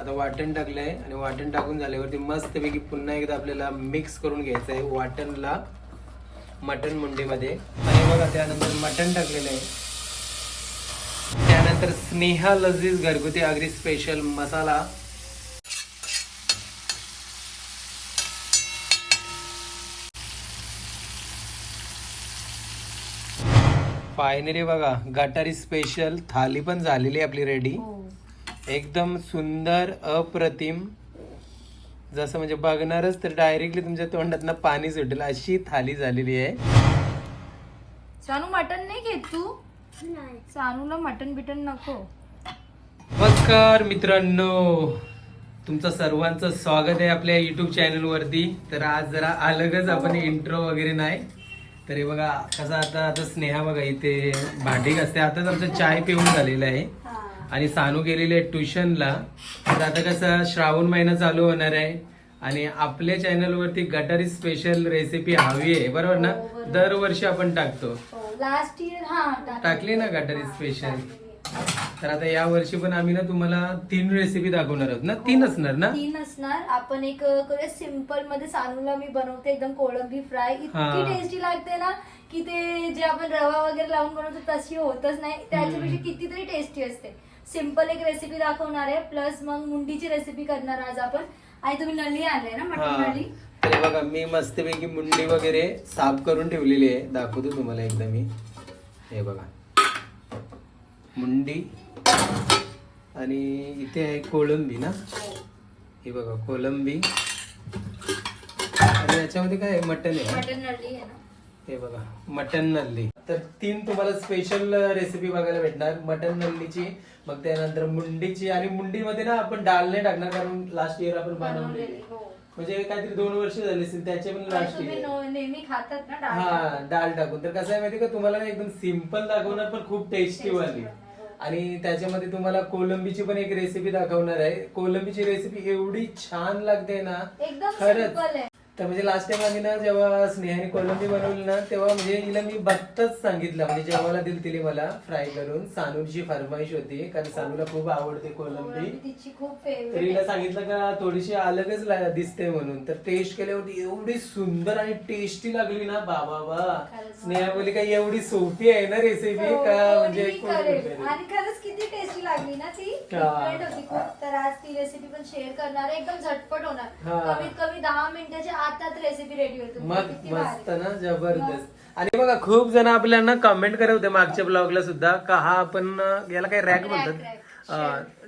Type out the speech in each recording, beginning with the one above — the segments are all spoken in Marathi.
आता वाटण टाकलंय आणि वाटण टाकून झाल्यावरती मस्तपैकी पुन्हा एकदा आपल्याला मिक्स करून घ्यायचं आहे वाटणला मटण मुंडीमध्ये. आणि बघा त्यानंतर मटण टाकलेलं आहे. त्यानंतर स्नेहा लजीज घरगुती आगरी स्पेशल मसाला. फायनली बघा गटारी स्पेशल थाली पण झालेली आहे आपली रेडी एकदम सुंदर अप्रतिम. जसं म्हणजे बघणारच तर डायरेक्टली तुमच्या तोंडातनं पाणी सुटेल. अशी थाली झालेली आहे. सानू मटन नाही घेत तू? सानूला मटन बिटन नको. नमस्कार मित्रांनो. तुमचं सर्वांचं स्वागत आहे आपल्या युट्यूब चॅनल वरती. तर आज जरा अलगच आपण इंट्रो वगैरे नाही. तर हे बघा कसं आता आता स्नेहा बघा इथे भांडी असते आताच आमचं चाय पिऊन झालेलं आहे. आणि सानू गेलेली आहे ट्युशनला. तर आता कसं श्रावण महिना चालू होणार आहे आणि आपल्या चॅनलवरती गटारी स्पेशल रेसिपी हवी आहे. बरोबर ना? हो, बरोबर. दरवर्षी आपण टाकतो. लास्ट इयर हा टाकली. ना गटारी स्पेशल. तर आता या वर्षी पण आम्ही ना तुम्हाला तीन रेसिपी दाखवणार आहोत ना? तीन असणार ना? तीन असणार. आपण एक अ, करूया सिंपलमध्ये सानूला मी बनवते एकदम कोळंबी फ्राय. हा. इतकी टेस्टी लागते ना की ते जे आपण रवा वगैरे लावून बनवतो तशी होतच नाही. त्याच्यापेक्षा कितीतरी टेस्टी असते. सिंपल एक रेसिपी दाखवणार आहे. प्लस मग मुंडीची रेसिपी करणार आज आपण. आणि तुम्ही नल्ली आणले ना मटन नल्ली? तर हे बघा मी मस्तपैकी मुंडी वगैरे साफ करून ठेवलेली आहे. दाखवतो तुम्हाला एकदा मी. हे बघा. मुंडी आणि इथे आहे कोळंबी ना? हे बघा कोलंबी आणि याच्यामध्ये काय आहे? मटन आहे मटन नल्ली आहे ना? हे बघा मटन नल्ली. तर तीन तुम्हाला स्पेशल रेसिपी बघायला भेटणार. मटन नल्लीची मग त्यानंतर मुंडीची. आणि मुंडीमध्ये ना आपण डाळ नाही टाकणार कारण लास्ट इयर आपण बनवलेली, हो. म्हणजे काहीतरी दोन वर्ष झाली असतील त्याचे पण लास्ट इयर हा डाळ टाकून. तर कसं आहे माहिती का तुम्हाला ना एकदम सिंपल दाखवणार पण खूप टेस्टी वाली. आणि त्याच्यामध्ये तुम्हाला कोलंबीची पण एक रेसिपी दाखवणार आहे. कोलंबीची रेसिपी एवढी छान लागते ना एकदम खरंच. तर म्हणजे लास्ट टाइम आम्ही ना जेव्हा स्नेहाने कोलंबी बनवली ना तेव्हा म्हणजे हिला मी बघताच सांगितलं. म्हणजे जेव्हाला दिली तिने मला फ्राय करून. सानूची फरमाईश होती कारण सानूला खूप आवडते कोलंबी. कोळंबी तिची खूप तर हिला सांगितलं का थोडीशी अलगच ला- दिसते म्हणून. तर टेस्ट केल्यावरती एवढी सुंदर आणि टेस्टी लागली ना बाबा बा खरंच. स्नेहा बोली का एवढी सोपी आहे ना रेसिपी का? म्हणजे कोणी कोणी करेल. करेल? आणि खरंच किती टेस्टी लागली ना ती. हा. होती खूप. तर आज ती रेसिपी पण शेअर करणार आहे. एकदम झटपट होणार. हा. कमीत कमी दहा मिनिटाच्या आतात रेसिपी रेडी होते. मग मस्त. ना जबरदस्त. आणि बघा खूप जण आपल्याला कमेंट करत होते मागच्या ब्लॉगला सुद्धा का हा आपण याला काही रॅक म्हणतात.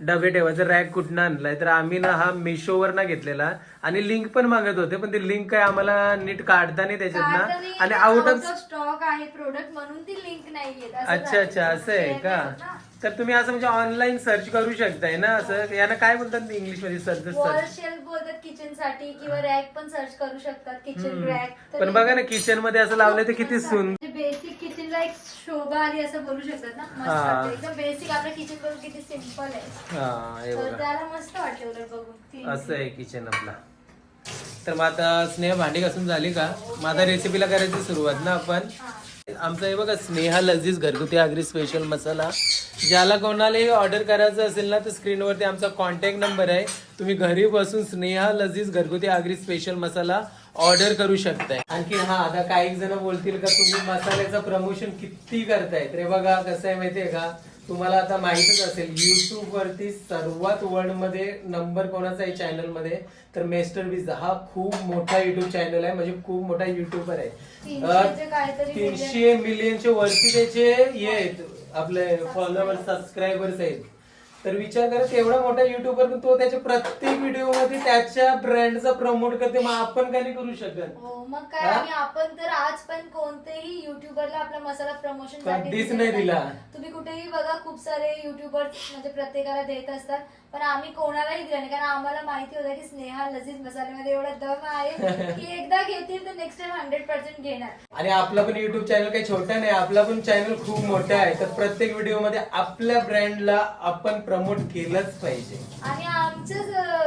डबे ठेवायचं रॅक कुठनं आणलाय? तर आम्ही ना हा मिशोवर ना घेतलेला. आणि लिंक पण मागत होते पण ते लिंक काय आम्हाला नीट काढता नाही त्याच्यात ना आणि आउट ऑफ स्टॉक आहे प्रोडक्ट म्हणून ती लिंक नाही येत. असं अच्छा झालं. अच्छा असं आहे का? ना. तर तुम्ही असं म्हणजे ऑनलाईन सर्च करू शकताय ना असं? याला काय बोलतात इंग्लिशमध्ये सर्च वॉल सर्च शेल्फ बोलतात किचनसाठी किंवा रॅक पण सर्च करू शकतात किचन रॅक पण बघा ना किचनमध्ये असं लावलंय तर किती सुंदर बेसिक किचनला एक शोभा आली असं बोलू शकतात ना मस्त हा. वाटतं. एकदम बेसिक आपलं किचन बघून किती सिंपल आहे. हा हे तर बघा. त्याला मस्त वाटलं उलट बघून. ती- असं आहे किचन आपला. तर मग आता स्नेहा भांडी घासून झाली का? मग आता रेसिपीला करायची सुरुवात ना आपण? हा. आमचं हे बघा स्नेहा लजीज घरगुती आगरी स्पेशल मसाला. ज्याला कोणालाही ऑर्डर करायचं असेल ना तर स्क्रीनवरती आमचा कॉन्टॅक्ट नंबर आहे. तुम्ही घरी बसून स्नेहा लजीज घरगुती आगरी स्पेशल मसाला ऑर्डर करू शकताय. आणखी हा आता काही जण बोलतील का तुम्ही मसाल्याचं प्रमोशन किती करताय तर हे बघा कसं आहे माहितीये का? तुम्हाला आता माहितच असेल युट्यूब वरती सर्वात वर्ल्डमध्ये नंबर कोणाचा आहे चॅनलमध्ये? तर मेस्टर बीज हा खूप मोठा युट्यूब चॅनल आहे म्हणजे खूप मोठा युट्यूबर आहे. तीनशे मिलियनचे वरती त्याचे हे आहेत आपले फॉलोअर सबस्क्रायबर्स आहेत. तर विचार करा तेवढा मोठा युट्यूबर तो त्याच्या प्रत्येक व्हिडिओमध्ये त्याच्या ब्रँडचा प्रमोट करते. मग आपण काय नाही करू शकत. हो मग काय? हा? आणि आपण तर आज पण कोणतेही युट्यूबरला आपला मसाला प्रमोशन कधीच नाही दिला. तुम्ही कुठेही बघा खूप सारे युट्यूबर म्हणजे प्रत्येकाला देत असतात. पण आम्ही कोणालाही दिला नाही. कारण आम्हाला माहिती होतं की स्नेहा लजीज मसाल्यामध्ये एवढा दम आहे की एकदा घेतील तर नेक्स्ट टाइम हंड्रेड पर्सेंट घेणार. आणि आपला पण युट्यूब चॅनल काही छोटा नाही आपला पण चॅनल खूप मोठा आहे. तर प्रत्येक व्हिडिओमध्ये आपल्या ब्रँडला आपण प्रमोट केलंच पाहिजे. आणि आमचं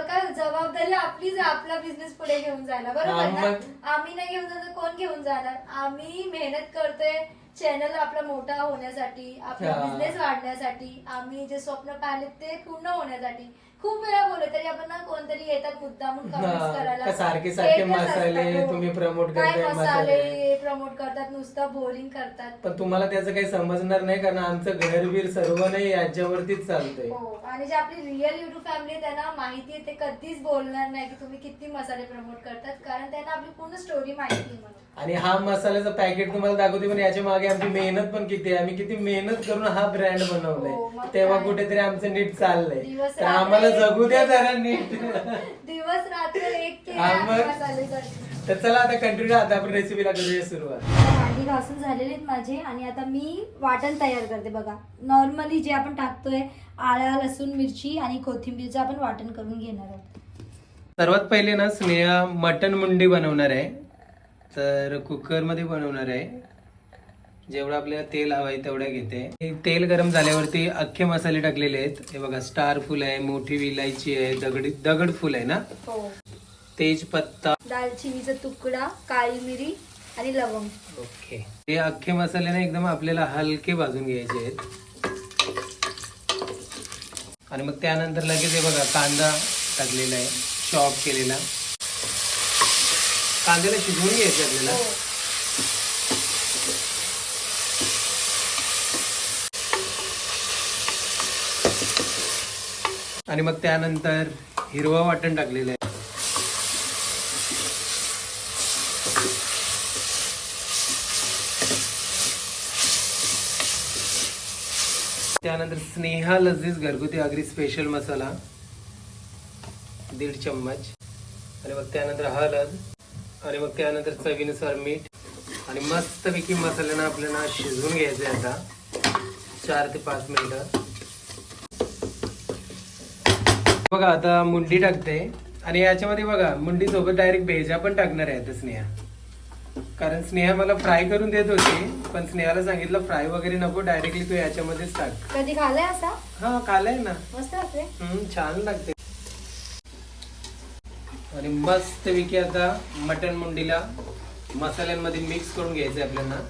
काय जबाबदारी आपलीच आहे आपला बिझनेस पुढे घेऊन जायला. बरोबर हा, ना? मग. आम्ही नाही घेऊन जाणार कोण घेऊन जाणार? आम्ही मेहनत करतोय चॅनल आपला मोठा होण्यासाठी आपला हा. बिझनेस वाढण्यासाठी आम्ही जे स्वप्न पाहिले ते पूर्ण होण्यासाठी खूप वेळा बोलले तरी आपण ना कोणतरी येतात मुद्दामून हा, करायला का सारखे सारखे एकच मसाले हो. तुम्ही promote काय करताय, मसाले मसाले. प्रमोट करतात नुसतं बोलिंग करतात पण तुम्हाला त्याचं काही समजणार नाही कारण आमचं घरबीर सर्व नाही याच्यावरतीच चालतंय हो आणि जे आपली रिअल युट्यूब फॅमिली त्यांना माहिती आहे ते कधीच बोलणार नाही की तुम्ही किती मसाले प्रमोट करतात कारण त्यांना आपली पूर्ण स्टोरी माहिती आहे म्हणून आणि हा मसाल्याचं पॅकेट तुम्हाला दाखवते पण याच्या मागे आमची मेहनत पण किती आहे. आम्ही किती मेहनत करून हा ब्रँड हो, बनवलाय तेव्हा काय? कुठेतरी आमचं नीट चाललंय. दिवस तर रात्र आम्हाला एक- जगू द्या जरा नीट. दिवस रात्र एक केले हा, तर चला आता कंटिन्यू आता आपण रेसिपीला करूया सुरुवात. भांडी घासून झालेले आहेत माझे आणि आता मी वाटण तयार करते बघा. नॉर्मली जे आपण टाकतोय आळा लसूण मिरची आणि कोथिंबीरचं आपण वाटण करून घेणार आहोत. सर्वात पहिले ना स्नेहा मटन मुंडी बनवणार आहे. तर कुकरमध्ये बनवणार आहे. जेवढं आपल्याला तेल हवं आहे तेवढं घेते. तेल गरम झाल्यावरती अख्खे मसाले टाकलेले आहेत. हे बघा स्टार फुल आहे मोठी विलायची आहे दगडी दगड फुल आहे ना? हो. तेजपत्ता. दालचिनीचा तुकडा काळी मिरी आणि लवंग. ओके. हे अख्खे मसाले ना एकदम आपल्याला हलके भाजून घ्यायचे आहेत. आणि मग त्यानंतर लगेच हे बघा कांदा टाकलेला आहे. चॉप केलेला. कांद्याला शिजवून घ्यायचं आपल्याला. हो. आणि मग त्यानंतर हिरवा वाटण टाकलेलं आहे. त्यानंतर स्नेहा लजीज घरगुती आगरी स्पेशल मसाला दीड चम्मच. आणि मग त्यानंतर हळद. आणि मग त्यानंतर चवीनुसार मीठ आणि मस्तपैकी मसाल्यानं आपल्याला शिजवून घ्यायचं आहे आता. चार ते पाच मिनिटं. बघा आता मुंडी टाकते. आणि याच्यामध्ये बघा मुंडी सोबत डायरेक्ट भेजा पण टाकणार आहे आता स्नेहा. कारण स्नेहा मला फ्राय करून देत होती पण स्नेहाला सांगितलं फ्राय वगैरे नको डायरेक्टली तू याच्यामध्येच टाक. कधी खाल्लाय असा? हा खाल्लाय ना. मस्त लागते छान लागते आणि मस्त पैकी आता मटन मुंडीला मसाल्यांमध्ये मिक्स करून घ्यायचं आहे आपल्याला.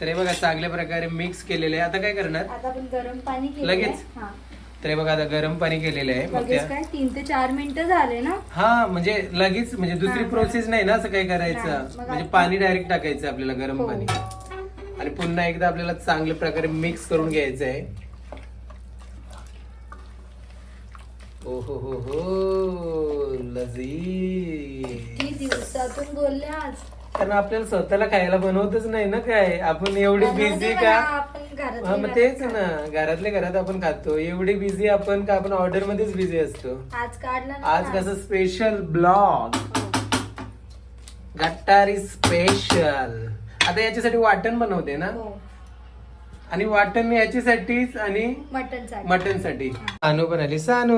तर हे बघा चांगल्या प्रकारे मिक्स केलेले आहे. आता काय करणार? आता आपण गरम पाणी लगेच? तर हे बघा आता गरम पाणी केलेलं आहे. मग लगेच त्या काय? तीन ते चार मिनिटं झाले ना? हा म्हणजे लगेच म्हणजे दुसरी हा. प्रोसेस नाही ना असं नाही, करायचं. मग म्हणजे आता- पाणी डायरेक्ट टाकायचं आपल्याला गरम हो. पाणी. आणि पुन्हा एकदा आपल्याला चांगल्या प्रकारे मिक्स करून घ्यायचं आहे ओ हो हो हो किती दिवसातून बोलले आज. कारण आपल्याला स्वतःला खायला बनवतच नाही ना काय? आपण एवढी बिझी का? आपण हा मग तेच. ना. घरातल्या घरात आपण खातो. एवढी बिझी आपण का? आपण ऑर्डर मध्येच बिझी असतो. आज काढला ना आज कसं स्पेशल ब्लॉग गट्टारी स्पेशल आता याच्यासाठी वाटण बनवते ना? हो. आणि वाटण याच्यासाठीच आणि मटनसाठी सानू पण आली सानू.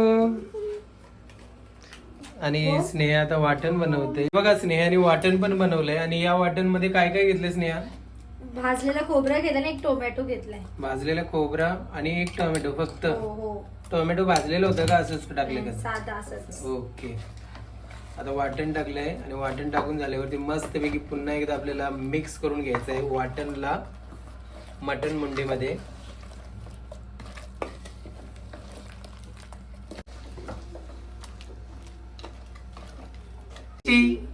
आणि हो. स्नेहा आता वाटण बनवते. बघा स्नेहाने वाटण पण बनवलंय. आणि या वाटणमध्ये काय काय घेतलंय स्नेहा? भाजलेला खोबरा घेतला आणि एक टोमॅटो घेतलाय. भाजलेला खोबरा आणि एक टोमॅटो फक्त. हो हो. टोमॅटो भाजलेलं होतं का असंच टाकलं का? साधा असंच. ओके. आता वाटण टाकलंय आणि वाटण टाकून झाल्यावरती मस्तपैकी पुन्हा एकदा आपल्याला मिक्स करून घ्यायचं आहे वाटणला. मटन मुंडीमध्ये. लिची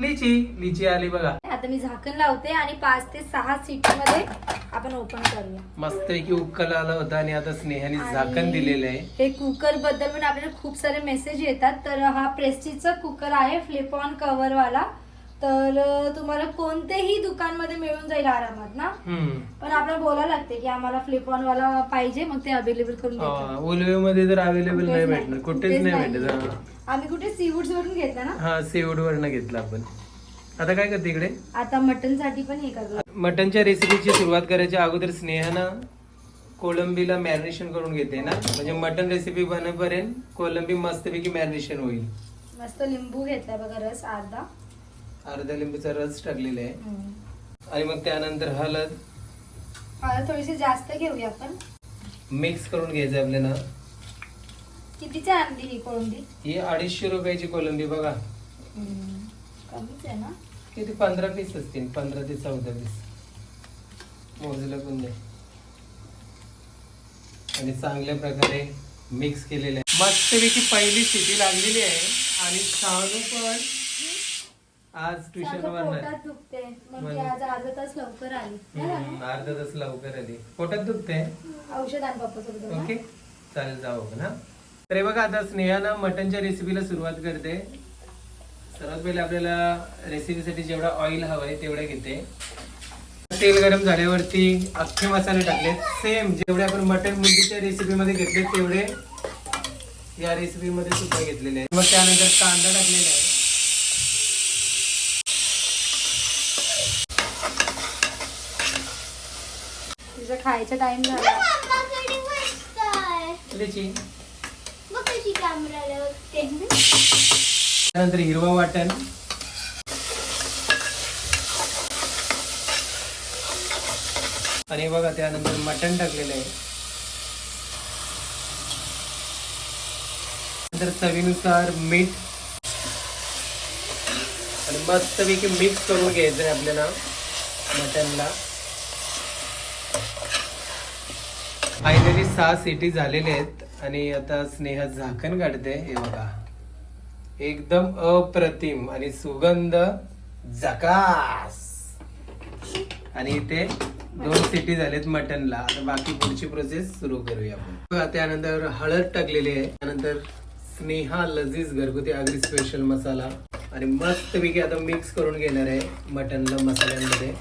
लिची लिची आली बघा. आता मी झाकण लावते आणि पाच ते सहा सीटी मध्ये आपण ओपन करूया. मस्तपैकी उकल आला होता आणि आता स्नेहाने आणि झाकण दिलेलं आहे. हे कुकरबद्दल पण आपल्याला खूप सारे मेसेज येतात. तर हा प्रेस्टिजचा कुकर आहे फ्लिप ऑन कव्हर वाला तर तुम्हाला कोणतेही दुकानमध्ये मिळून जाईल आरामात ना? पण आपल्याला बोलायला लागते की आम्हाला फ्लिप ऑन वाला पाहिजे मग ते अवेलेबल करून देतात. उलवे मध्ये तर अवेलेबल नाही भेटणार. कुठेच नाही भेटत. हा. आम्ही कुठे सीवूड वरून घेतला ना? हा सीवूड वरनं घेतला आपण. आता काय करते इकडे? आता मटनसाठी पण हे करू मटनच्या रेसिपीची सुरुवात करायच्या अगोदर स्नेहानं कोलंबीला मॅरिनेशन करून घेते ना? म्हणजे मटन रेसिपी बनपर्यंत कोलंबी मस्तपैकी मॅरिनेशन होईल. मस्त लिंबू घेतलाय बघा रस अर्धा. अर्धा लिंबूचा रस टाकलेला आहे. आणि मग त्यानंतर हळद. हळद थोडीशी जास्त घेऊया आपण. मिक्स करून घ्यायचं आपल्याला. कितीची आणली ही कोळंबी? ही अडीचशे रुपयाची कोलंबी बघा. कमीच आहे ना? किती? पंधरा पीस असतील. पंधरा ते चौदा पीस. मोजलं पण नाही. आणि चांगल्या प्रकारे मिक्स केलेलं आहे. मस्तपैकी पहिली सिटी लागलेली आहे. आणि सानू पण. आज ट्युशन सारखं वर पोटात दुखते मग ती म्हणजे? आज अर्धा तास लवकर आली. नाही झालं? अर्धा तास लवकर आली. पोटात दुखते औषध आण पप्पा सोबत ओके. चालेल जाऊ आपण हा. तर हे बघा आता स्नेहानं मटनच्या रेसिपीला सुरुवात करते. सर्वात पहिले आपल्याला रेसिपीसाठी जेवढा ऑइल हवंय तेवढं घेते. तेल गरम झाल्यावरती अख्खे मसाले टाकले सेम जेवढे आपण मटन मुंडीच्या रेसिपीमध्ये घेतले तेवढे या रेसिपीमध्ये सुद्धा घेतलेले आहे मग त्यानंतर कांदा टाकलेला आहे. तुझा खायचा टाइम झाला. त्यानंतर हिरवा वाटण. आणि बघा त्यानंतर मटण टाकलेलं आहे. नंतर चवीनुसार मीठ. आणि मस्तपैकी मिक्स करून घ्यायचं आहे आपल्याला मटनला फायनली सहा सिटी झालेले आहेत आणि आता स्नेहा झाकण काढते. हे बघा. एकदम अप्रतिम आणि सुगंध झकास. आणि इथे दोन सिटी झालेत मटनला. आता बाकी पुढची प्रोसेस सुरू करूया आपण. त्यानंतर हळद टाकलेली आहे. त्यानंतर स्नेहा लजीज घरगुती आगरी स्पेशल मसाला. आणि मस्तपैकी आता मिक्स करून घेणार आहे मटनला मसाल्यांमध्ये.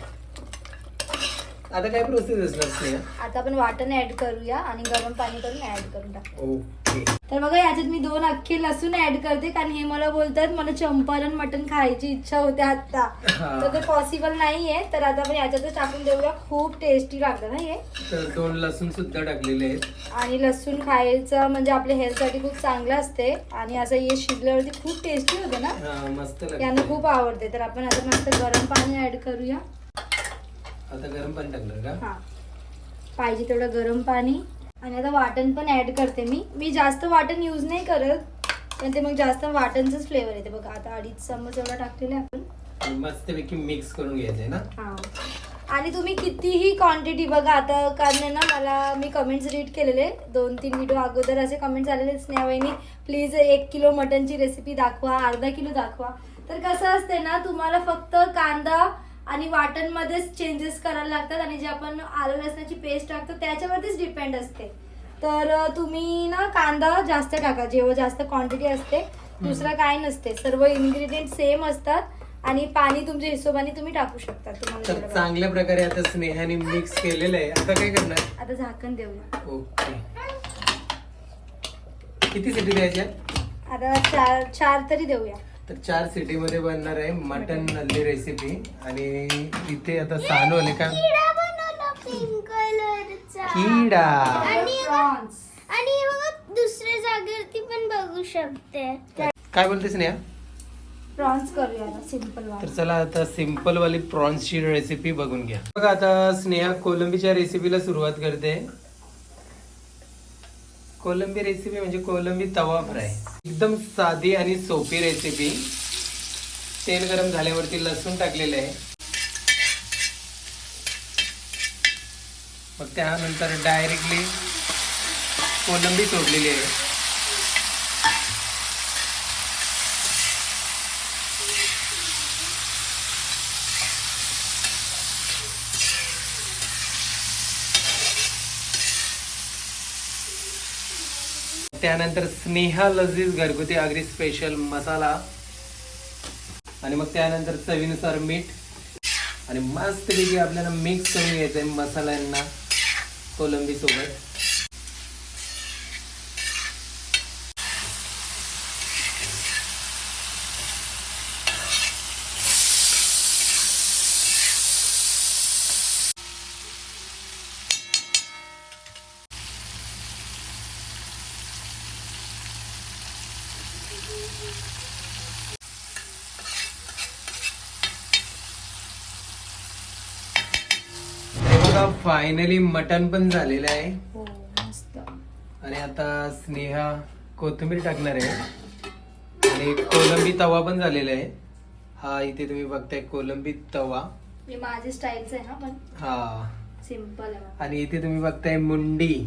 आता काय प्रोसेस असणार आता आपण वाटण ऍड करूया आणि गरम पाणी करून ऍड करून टाकू. ओके तर बघा याच्यात मी दोन अख्खे लसूण ऍड करते कारण हे मला बोलतात मला चंपारण मटण खायची इच्छा होते आता. तर ते पॉसिबल नाहीये तर आता आपण याच्यातच टाकून देऊया. खूप टेस्टी लागतं ना हे. तर दोन लसूण सुद्धा टाकलेले आहेत. आणि लसूण खायचं म्हणजे आपल्या हेल्थसाठी खूप चांगलं असते. आणि असं हे शिजल्यावरती खूप टेस्टी होते ना. मस्त यांना लागतं खूप आवडते. तर आपण आता मस्त गरम पाणी ऍड करूया. आता गरम पाणी टाकणार का? हा. पाहिजे तेवढं गरम पाणी. आणि आता वाटण पण ऍड करते मी. मी जास्त वाटण यूज नाही करत पण ते मग जास्त वाटणचंच फ्लेवर येते. बघा आता अडीच चम्मच एवढा टाकलेला आहे आपण. मस्तपैकी मिक्स करून घ्यायचंय ना? हा. आणि तुम्ही कितीही क्वांटिटी बघा आता कारण ना मला मी कमेंट्स रीड केलेले. दोन तीन व्हिडिओ अगोदर असे कमेंट्स आलेले स्नेहाबाईनी प्लीज एक किलो मटनची रेसिपी दाखवा अर्धा किलो दाखवा. तर कसं असते ना तुम्हाला फक्त कांदा आणि वाटणमध्येच चेंजेस करायला लागतात आणि जे आपण आलं लसणाची पेस्ट टाकतो त्याच्यावरतीच डिपेंड असते. तर तुम्ही ना कांदा जास्त टाका जेव्हा जास्त क्वांटिटी असते दुसरं काय नसते. सर्व इन्ग्रेडियंट सेम असतात आणि पाणी तुमच्या हिशोबाने तुम्ही टाकू शकता. तुम्हाला चांगल्या प्रकारे आता स्नेहाने मिक्स केलेलं आहे. आता काय करणार. आता झाकण देऊया ओके. किती सिटी द्यायच्या? आता चार चार तरी देऊया. तर चार सिटी मध्ये बनणार आहे मटन नल्ली रेसिपी आणि इथे आता सानू आले का? किडा बनवला पिंक कलरचा किडा. आणि प्रॉन्स आणि बघा दुसऱ्या जागेवरती पण बघू शकते. काय बोलते स्नेहा? प्रॉन्स करूया आता सिंपल तर वाला चला आता सिंपल वाली प्रॉन्सची रेसिपी बघून घ्या. बघा आता स्नेहा कोलंबीच्या रेसिपीला सुरुवात करते. कोलंबी रेसिपी म्हणजे कोलंबी तवा फ्राय. एकदम साधी आणि सोपी रेसिपी तेल गरम झाल्यावरती लसूण टाकलेलं आहे. मग त्यानंतर डायरेक्टली कोलंबी सोडलेली आहे. त्यानंतर स्नेहा लजीज घरगुती आगरी स्पेशल मसाला. आणि मग त्यानंतर चवीनुसार मीठ. आणि मस्तपैकी आपल्याला मिक्स करून घ्यायचं आहे मसाल्यांना. कोलंबी सोबत हे बघा फायनली मटन पण झालेलं आहे. हो मस्त. आणि आता स्नेहा कोथिंबीर टाकणार आहे. आणि कोलंबी तवा पण झालेला आहे. हा इथे तुम्ही बघताय कोलंबी तवा. हे माझे स्टाईलच आहे ना पण हा. सिंपल आहे आणि इथे तुम्ही बघताय मुंडी.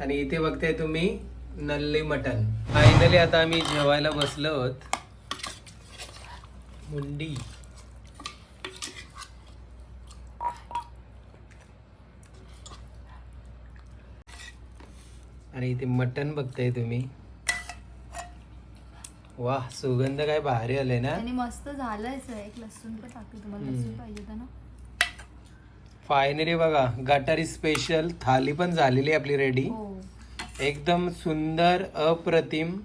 आणि इथे बघताय तुम्ही नल्ली मटन. फायनली आता आम्ही जेवायला बसलो आहोत. मुंडी. आणि इथे मटन बघताय तुम्ही. वा सुगंध काय भारी आले ना. आणि मस्त झालंय एक लसूण पण टाकते तुम्हाला. लसूण पाहिजे होतं ना. फायनली बघा गटारी स्पेशल थाली पण झालेली आहे आपली रेडी हो. एकदम सुंदर अप्रतिम.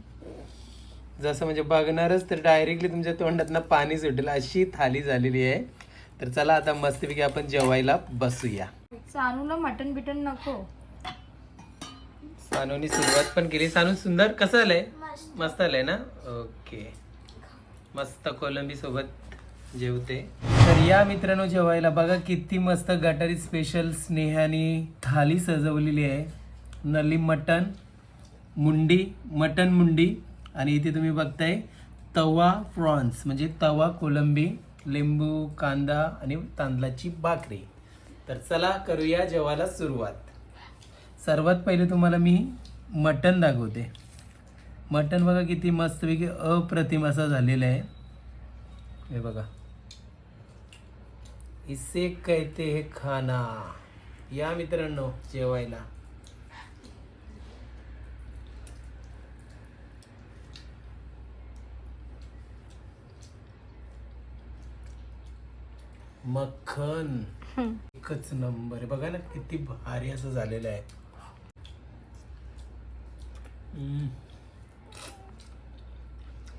जसं म्हणजे बघणारच तर डायरेक्टली तुमच्या तोंडातनं पाणी सुटेल अशी थाली झालेली आहे. तर चला आता मस्तपैकी आपण जेवायला बसूया. सानूला मटन बिटन नको. सानूनी सुरुवात पण केली. सानू सुंदर कसं आलंय? मस्त. आलंय ना? ओके. मस्त कोलंबी सोबत जेवते. तर या मित्रांनो जेवायला बघा किती मस्त गटारी स्पेशल स्नेहाने थाली सजवलेली आहे. नली मटन मुंडी मटन मुंडी. आणि इथे तुम्ही बघताय तवा प्रॉन्स म्हणजे तवा कोलंबी लिंबू कांदा आणि तांदळाची भाकरी. तर चला करूया जेवायला सुरुवात. सर्वात पहिले तुम्हाला मी मटन दाखवते. मटन बघा किती मस्तपैकी अप्रतिम असं झालेलं आहे. हे बघा. इसे कहते हे खाना. या मित्रांनो जेवायला. मक्खन. एकच नंबर. बघा ना किती भारी असं झालेलं आहे.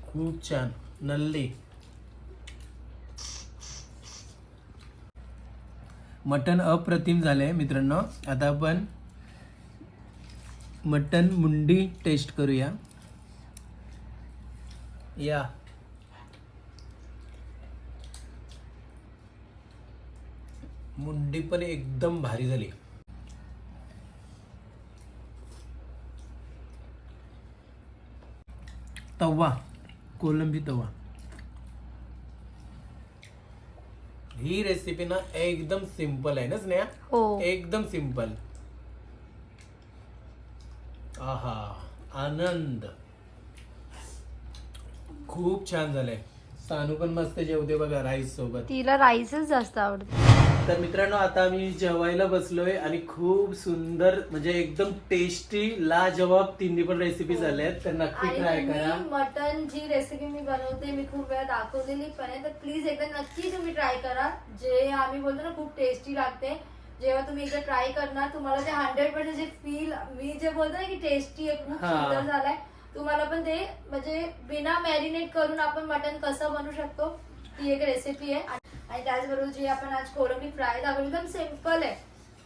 खूप छान नल्ली मटन अप्रतिम झालंय मित्रांनो. आता आपण मटन मुंडी टेस्ट करूया. या. मुंडी पण एकदम भारी झाली. तवा कोलंबी तवा. ही रेसिपी ना एकदम सिंपल आहे ना स्नेहा? हो. एकदम सिंपल आहा आनंद. खूप छान झालंय. सानू पण मस्त जेवते बघा राईस सोबत. तिला राईसच जास्त आवडते. तर मित्रांनो आता आम्ही जेवायला बसलोय आणि खूप सुंदर म्हणजे एकदम टेस्टी लाजवाब तिन्ही पण रेसिपी झाल्या आहेत तर नक्की ट्राय करा. मटन जी रेसिपी मी बनवते मी खूप वेळा दाखवलेली पण आहे तर प्लीज एकदा नक्की तुम्ही ट्राय करा. जे आम्ही बोलतो ना खूप टेस्टी लागते. जेव्हा तुम्ही एकदा ट्राय करणार तुम्हाला ते हंड्रेड पर्सेंट जे फील मी जे बोलतो ना की टेस्टी आहे खूप हा. सुंदर झालाय तुम्हाला पण ते म्हणजे बिना मॅरिनेट करून आपण मटन कसं बनवू शकतो ती एक रेसिपी आहे. आणि त्याचबरोबर जी आपण आज कोलंबी फ्राय दाखवली एकदम सिंपल आहे.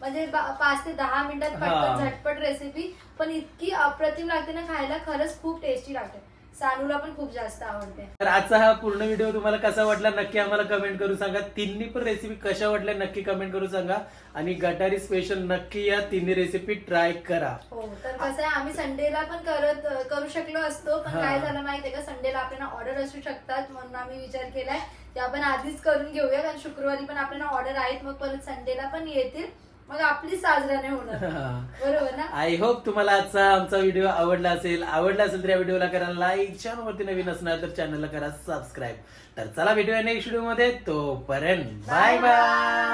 म्हणजे पाच ते दहा मिनिटात. पटकन झटपट रेसिपी पण इतकी अप्रतिम लागते ना खायला खरंच खूप टेस्टी लागते. सानूला पण खूप जास्त आवडते. तर आजचा हा पूर्ण व्हिडिओ तुम्हाला कसा वाटला नक्की आम्हाला कमेंट करून सांगा. तिन्ही पण रेसिपी कशा वाटल्या नक्की कमेंट करून सांगा. आणि गटारी स्पेशल नक्की या तिन्ही रेसिपी ट्राय करा. हो तर कसं आहे आम्ही संडेला पण करत करू शकलो असतो पण. काय झालं माहितीये का? संडेला आपल्याला ऑर्डर असू शकतात म्हणून आम्ही विचार केलाय. ते आपण आधीच करून घेऊया कारण शुक्रवारी पण आपल्याला ऑर्डर आहेत मग परत संडेला पण येतील. मग आपली साजरा नाही होणार बरोबर ना? आय होप तुम्हाला आजचा आमचा व्हिडिओ आवडला असेल. आवडला असेल तर या व्हिडिओला करा लाईक चॅनलवरती नवीन असणार तर चॅनलला करा सबस्क्राईब तर चला भेटूया नेक्स्ट व्हिडिओमध्ये. तोपर्यंत बाय बाय